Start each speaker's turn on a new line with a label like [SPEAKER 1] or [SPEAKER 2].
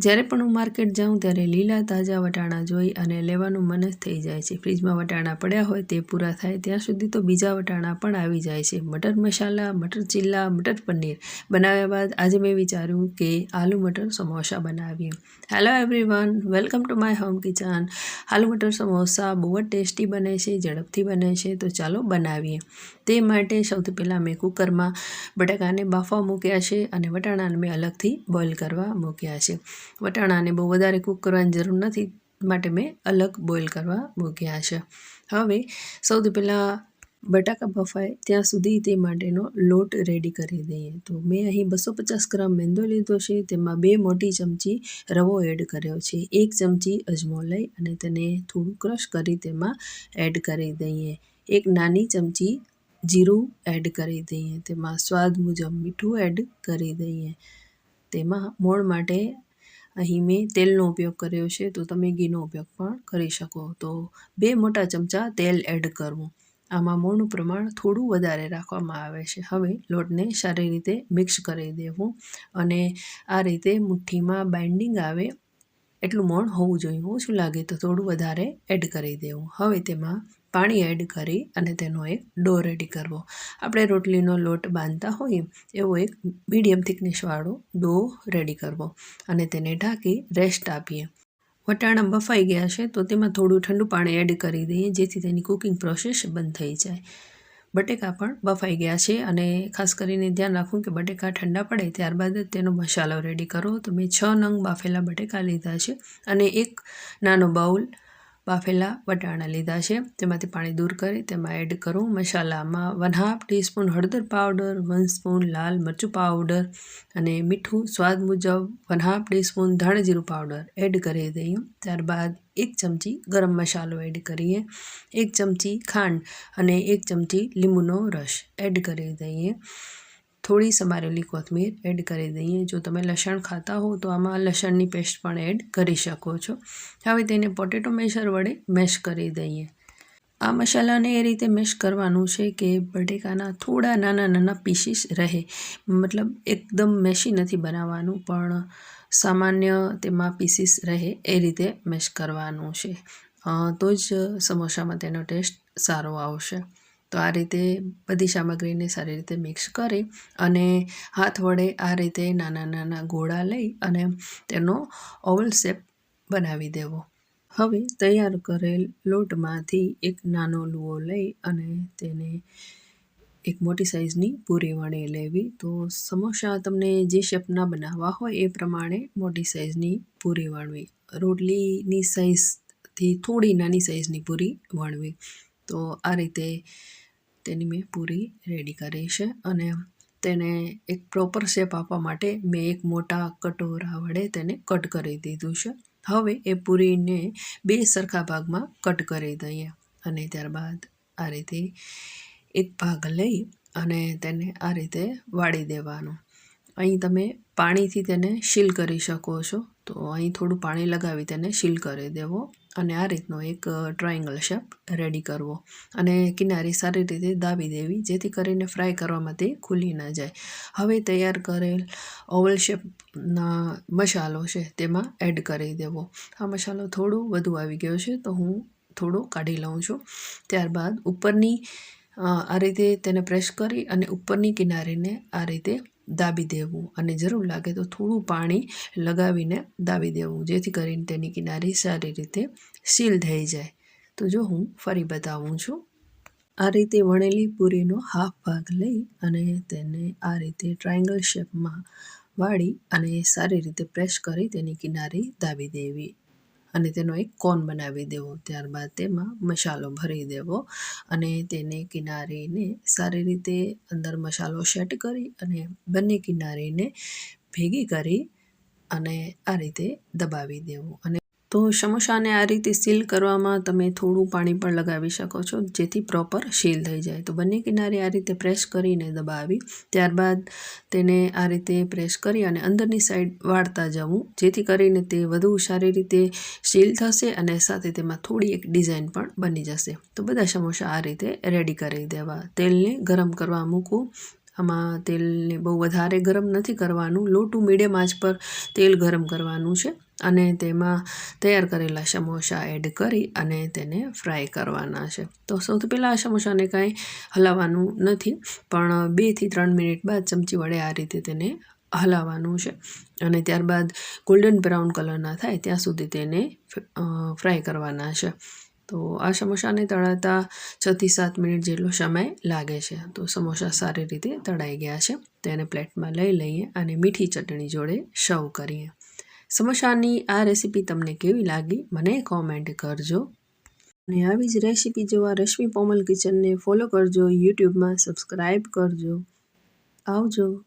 [SPEAKER 1] જ્યારે પણ હું માર્કેટ જાઉં ત્યારે લીલા તાજા વટાણા જોઈ અને લેવાનું મન જ થઈ જાય છે. ફ્રીજમાં વટાણા પડ્યા હોય તે પૂરા થાય ત્યાં સુધી તો બીજા વટાણા પણ આવી જાય છે. મટર મસાલા, મટર ચીલા મટર પનીર બનાવ્યા બાદ આજે મેં વિચાર્યું કે આલુ મટર સમોસા બનાવીએ. Hello everyone welcome to my home kitchen aloo matar samosa બહુ જ ટેસ્ટી બને છે, ઝડપથી બને છે, તો ચાલો બનાવીએ. તે માટે સૌથી પહેલાં મેં કુકરમાં બટાકાને બાફવા મૂક્યા છે અને વટાણાને મેં અલગથી બોઇલ કરવા મૂક્યા છે. વટાણાને બહુ વધારે કૂક કરવાની જરૂર નથી માટે મેં અલગ બોઇલ કરવા મૂક્યા છે. હવે સૌથી પહેલાં બટાકા બફાય ત્યાં સુધી તે માટેનો લોટ રેડી કરી દઈએ. તો મેં અહીં બસો પચાસ ગ્રામ મેંદો લીધો છે. તેમાં બે મોટી ચમચી રવો એડ કર્યો છે. એક ચમચી અજમો લઈ અને તેને થોડું ક્રશ કરી તેમાં એડ કરી દઈએ. એક નાની ચમચી જીરું એડ કરી દઈએ. તેમાં સ્વાદ મુજબ મીઠું એડ કરી દઈએ. તેમાં મોણ માટે અહીં મેં તેલનો ઉપયોગ કર્યો છે, તો તમે ઘીનો ઉપયોગ પણ કરી શકો. તો બે મોટા ચમચા તેલ એડ કરવું. આમાં મોણનું પ્રમાણ થોડું વધારે રાખવામાં આવે છે. હવે લોટને સારી રીતે મિક્સ કરી દેવું અને આ રીતે મુઠ્ઠીમાં બાઇન્ડિંગ આવે એટલું મોણ હોવું જોઈએ, ઓછું લાગે તો થોડું વધારે એડ કરી દેવું. હવે તેમાં પાણી એડ કરી અને તેનો એક ડો રેડી કરવો. આપણે રોટલીનો લોટ બાંધતા હોઈએ, એવો એક મીડિયમ થિકનેસવાળો ડો રેડી કરવો અને તેને ઢાંકી રેસ્ટ આપીએ. વટાણા બફાઈ ગયા છે, તો તેમાં થોડું ઠંડુ પાણી એડ કરી દઈએ, જેથી તેની કુકિંગ પ્રોસેસ બંધ થઈ જાય. બટેકા પણ બફાઈ ગયા છે અને ખાસ કરીને ધ્યાન રાખવું કે બટેકા ઠંડા પડે ત્યારબાદ તેનો મસાલો રેડી કરો. તો મેં છ નંગ બાફેલા બટેકા લીધા છે અને એક નાનો બાઉલ બાફેલા વટાણા લીધા છે. તેમાંથી પાણી દૂર કરી તેમાં એડ કરું મસાલામાં વન હાફ ટીસ્પૂન હળદર પાવડર વન સ્પૂન લાલ મરચું પાવડર અને મીઠું સ્વાદ મુજબ વન હાફ ટીસ્પૂન ધાણજીરું પાવડર એડ કરી દઈએ. ત્યારબાદ એક ચમચી ગરમ મસાલો એડ કરીએ. એક ચમચી ખાંડ અને એક ચમચી લીંબુનો રસ એડ કરી દઈએ. થોડી સમારેલી કોથમીર એડ કરી દઈએ. જો તમે લસણ ખાતા હો, તો આમાં લસણની પેસ્ટ પણ એડ કરી શકો છો. હવે તેને પોટેટો મેશર વડે મેશ કરી દઈએ. આ મસાલાને એ રીતે મેશ કરવાનું છે કે બટેકાના થોડા નાના નાના પીસીસ રહે. મતલબ એકદમ મેશી નથી બનાવવાનું, પણ સામાન્ય તેમાં પીસીસ રહે એ રીતે મેશ કરવાનું છે. તો જ સમોસામાં તેનો ટેસ્ટ સારો આવશે. તો આ રીતે બધી સામગ્રીને સારી રીતે મિક્સ કરી અને હાથ વડે આ રીતે નાના નાના ગોળા લઈ અને તેનો ઓવલ શેપ બનાવી દેવો. હવે તૈયાર કરેલ લોટમાંથી એક નાનો લુઓ લઈ અને તેને એક મોટી સાઇઝની પૂરી વણી લેવી. તો સમોસા તમને જે શેપના બનાવવા હોય એ પ્રમાણે મોટી સાઇઝની પૂરી વણવી. રોટલીની સાઇઝથી થોડી નાની સાઇઝની પૂરી વણવી. તો આ રીતે તેની મેં પૂરી રેડી કરી છે અને તેને એક પ્રોપર શેપ આપવા માટે મેં એક મોટા કટોરા વડે તેને કટ કરી દીધું છે. હવે એ પૂરીને બે સરખા ભાગમાં કટ કરી દઈએ અને ત્યારબાદ આ રીતે એક ભાગ લઈ અને તેને આ રીતે વાળી દેવાનો. અહીં તમે પાણીથી તેને શીલ કરી શકો છો. તો અહીં થોડું પાણી લગાવી તેને શીલ કરી દેવો. અને આ રીતનો એક ટ્રાયંગલ શેપ રેડી કરવો. અને કિનારી સારી રીતે દાબી દેવી, જેથી કરીને ફ્રાય કરવામાં તે ખુલી ના જાય. હવે તૈયાર કરેલ ઓવલ શેપના મસાલો છે, તેમાં એડ કરી દેવો. આ મસાલો થોડો વધુ આવી ગયો છે, તો હું થોડો કાઢી લઉં છું. ત્યારબાદ ઉપરની આ રીતે તેને પ્રેસ કરી અને ઉપરની કિનારીને આ રીતે દાબી દેવું. અને જરૂર લાગે તો થોડું પાણી લગાવીને દાબી દેવું, જેથી કરીને તેની કિનારી સારી રીતે સીલ થઈ જાય. તો જો હું ફરી બતાવું છું. આ રીતે વણેલી પૂરીનો હાફ ભાગ લઈ અને તેને આ રીતે ટ્રાયંગલ શેપમાં વાળી અને સારી રીતે પ્રેસ કરી તેની કિનારી દાબી દેવી. અને તેનો એક કોન બનાવી દેવો. ત્યારબાદ તેમાં મસાલો ભરી દેવો અને તેને કિનારીને સારી રીતે અંદર મસાલો સેટ કરી અને બંને કિનારીને ભેગી કરી અને આ રીતે દબાવી દેવું. અને તો સમોસાને આ રીતે સીલ કરવામાં તમે થોડું પાણી પણ લગાવી શકો છો, જેથી પ્રોપર સીલ થઈ જાય. તો બંને કિનારે આ રીતે પ્રેસ કરીને દબાવી, ત્યારબાદ તેને આ રીતે પ્રેસ કરી અને અંદરની સાઈડ વાળતા જવું, જેથી કરીને તે વધુ સારી રીતે સીલ થશે અને સાથે તેમાં થોડી એક ડિઝાઇન પણ બની જશે. તો બધા સમોસા આ રીતે રેડી કરી દેવા. તેલને ગરમ કરવા મૂકવું આમાં તેલને બહુ વધારે ગરમ નથી કરવાનું. લો ટુ મીડિયમ આંચ પર તેલ ગરમ કરવાનું છે અને તેમાં તૈયાર કરેલા સમોસા એડ કરી અને તેને ફ્રાય કરવાના છે. તો સૌથી પહેલાં આ સમોસાને કાંઈ હલાવવાનું નથી, પણ બેથી ત્રણ મિનિટ બાદ ચમચી વડે આ રીતે તેને હલાવવાનું છે અને ત્યારબાદ ગોલ્ડન બ્રાઉન કલરના થાય ત્યાં સુધી તેને ફ્રાય કરવાના છે. તો આ સમોસાને તળાતા છથી સાત મિનિટ જેટલો સમય લાગે છે. તો સમોસા સારી રીતે તળાઈ ગયા છે. તેને પ્લેટમાં લઈ લઈએ અને મીઠી ચટણી જોડે સર્વ કરીએ. સમોસાની આ રેસીપી તમને કેવી લાગી મને કોમેન્ટ કરજો. અને આવી જ રેસીપી જોવા રશ્મિ પોમલ કિચનને ફોલો કરજો, યુટ્યુબમાં સબસ્ક્રાઈબ કરજો. આવજો.